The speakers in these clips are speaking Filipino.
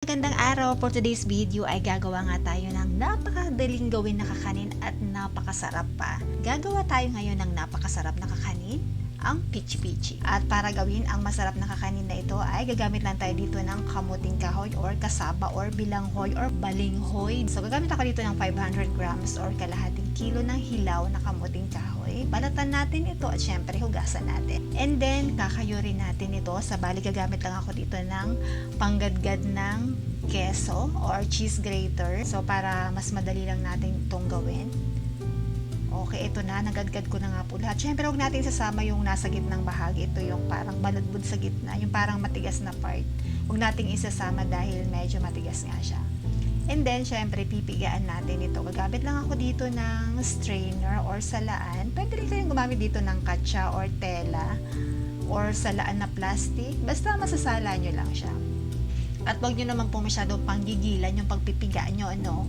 Magandang araw. For today's video ay gagawa nga tayo ng napakadaling gawin na kakanin at napakasarap pa. Gagawa tayo ngayon ng napakasarap na kakanin, ang pichi pichi. At para gawin ang masarap na kakanin na ito ay gagamit lang tayo dito ng kamuting kahoy or kasaba or bilanghoy or balinghoy. So gagamit ako dito ng 500 grams or kalahating kilo ng hilaw na kamuting kahoy. Balatan natin ito at syempre hugasan natin. And then kakayurin natin ito. Sa bali gagamit lang ako dito ng panggadgad ng keso or cheese grater. So para mas madali lang natin itong gawin. Ito na. Nagadgad ko na nga po lahat. Siyempre, huwag natin sasama yung nasa gitnang bahagi. Ito yung parang baludbud sa gitna. Yung parang matigas na part. Huwag nating isasama dahil medyo matigas nga siya. And then, syempre, pipigaan natin ito. Gagamit lang ako dito ng strainer or salaan. Pwede rin kayong gumamit dito ng katsa or tela or salaan na plastic. Basta masasala nyo lang siya. At wag nyo naman po masyadong panggigilan yung pagpipiga nyo, ano.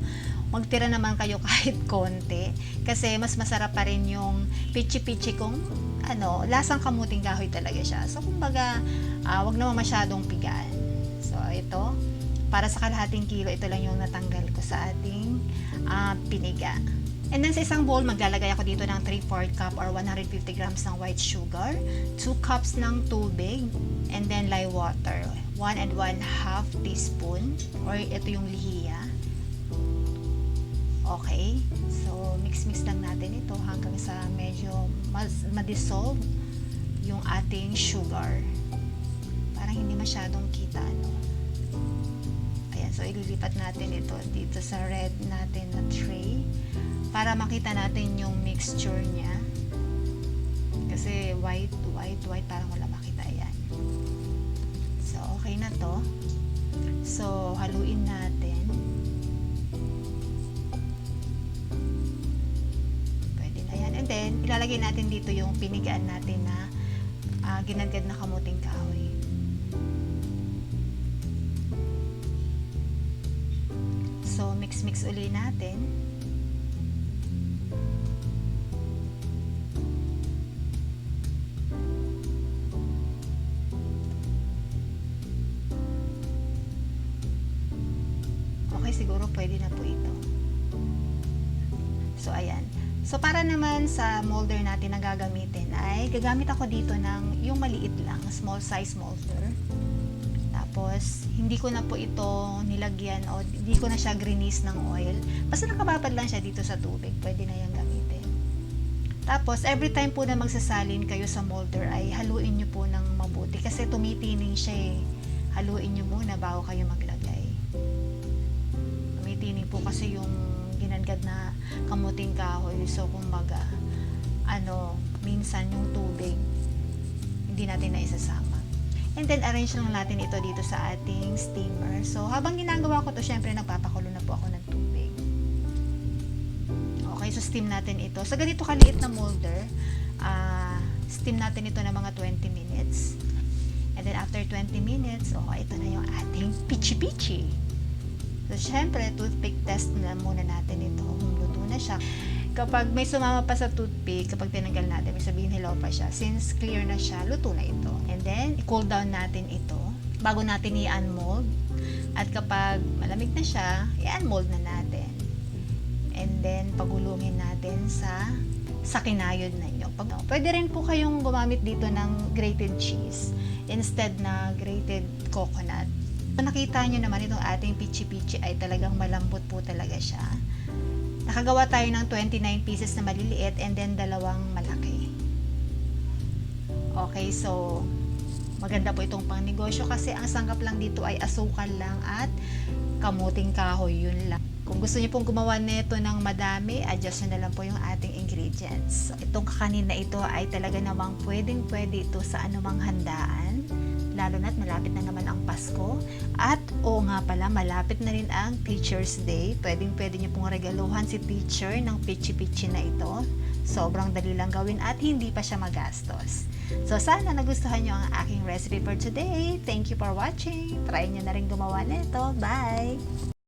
Magtira naman kayo kahit konti. Kasi mas masarap pa rin yung pichi-pichi kung ano, lasang kamuting kahoy talaga siya. So, kumbaga, ah, wag naman masyadong pigaan. So, ito, para sa kalahating kilo, ito lang yung natanggal ko sa ating ah, piniga. And then sa isang bowl, maglalagay ako dito ng 3-4 cup or 150 grams ng white sugar, 2 cups ng tubig, and then lye water, 1 and 1 half teaspoon, or ito yung lihiya. Okay, so mix-mix lang natin ito hanggang sa medyo mas ma-dissolve yung ating sugar. Parang hindi masyadong kita, ano. Ayan, so ililipat natin ito dito sa red natin na tray para makita natin yung mixture niya. Kasi white, white, white, parang wala makita. Ayan. So, okay na to. So, haluin natin. Na yan. And then, ilalagay natin dito yung pinigaan natin na ah, ginagad na kamuting kahoy. So, mix-mix uli natin. Okay, siguro pwede na po ito. So, ayan. So, para naman sa molder natin na gagamitin ay gagamit ako dito ng yung maliit lang, small size molder. Tapos, hindi ko na po ito nilagyan o hindi ko na siya grease ng oil. Basta nakababad lang siya dito sa tubig. Pwede na yan gamitin. Tapos, every time po na magsasalin kayo sa molder ay haluin nyo po ng mabuti kasi tumitining siya eh. Haluin nyo muna bago kayo maglagay. Tumitining po kasi yung ginangad na kamuting kahoy. So, kumbaga, ano, minsan yung tubig, hindi natin na isasama. And then, arrange lang natin ito dito sa ating steamer. So, habang ginagawa ko to, syempre, nagpapakulo na po ako ng tubig. Okay, so steam natin ito. Sa ganito kaliit na molder, ah, steam natin ito ng mga 20 minutes. And then, after 20 minutes, oh, ito na yung ating pichi-pichi. So, syempre, toothpick test na muna natin ito kung luto na siya. Kapag may sumama pa sa toothpick, kapag tinanggal natin, may sabihin hilaw pa siya. Since clear na siya, luto na ito. And then, i-cool down natin ito bago natin i-unmold. At kapag malamig na siya, i-unmold na natin. And then, pagulungin natin sa sa kinayod na inyo. Pag, pwede rin po kayong gumamit dito ng grated cheese instead na grated coconut. Nakita nyo naman itong ating pichi-pichi ay talagang malambot po talaga siya. Nakagawa tayo ng 29 pieces na maliliit and then dalawang malaki. Okay, so maganda po itong pang negosyo kasi ang sangkap lang dito ay asukal lang at kamuting kahoy, yun lang. Kung gusto niyo pong gumawa nito ng madami, adjust nyo na lang po yung ating ingredients. Itong kakanin na ito ay talaga namang pwedeng pwede ito sa anumang handaan lalo na't malapit na naman ang Pasko. At oo nga pala, malapit na rin ang Teacher's Day. Pwedeng pwede niyo pong regaluhan si teacher ng pichi-pichi na ito. Sobrang dali lang gawin at hindi pa siya magastos. So sana nagustuhan niyo ang aking recipe for today. Thank you for watching. Try niyo na rin gumawa nito. Bye!